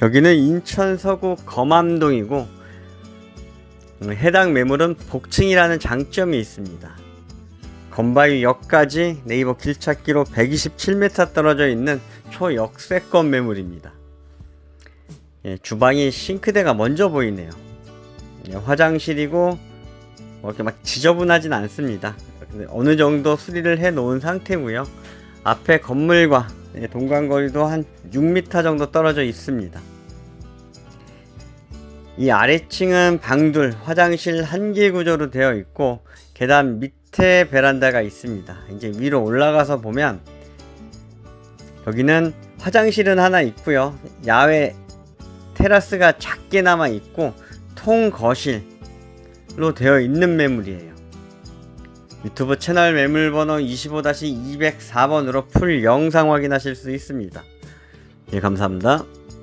여기는 인천 서구 검암동이고 음, 해당 매물은 복층이라는 장점이 있습니다. 건바위역까지 네이버 길찾기로 127m 떨어져 있는 초역세권 매물입니다. 예, 주방이 싱크대가 먼저 보이네요. 예, 화장실이고 뭐 이렇게 막 지저분하진 않습니다. 어느 정도 수리를 해 놓은 상태고요. 앞에 건물과 예, 동간거리도 한 6m 정도 떨어져 있습니다. 이 아래층은 방둘, 화장실 한 개 구조로 되어 있고 계단 밑에 베란다가 있습니다. 이제 위로 올라가서 보면 여기는 화장실은 하나 있고요. 야외 테라스가 작게 남아 있고 통 거실로 되어 있는 매물이에요. 유튜브 채널 매물 번호 25-204번으로 풀 영상 확인하실 수 있습니다. 예, 감사합니다.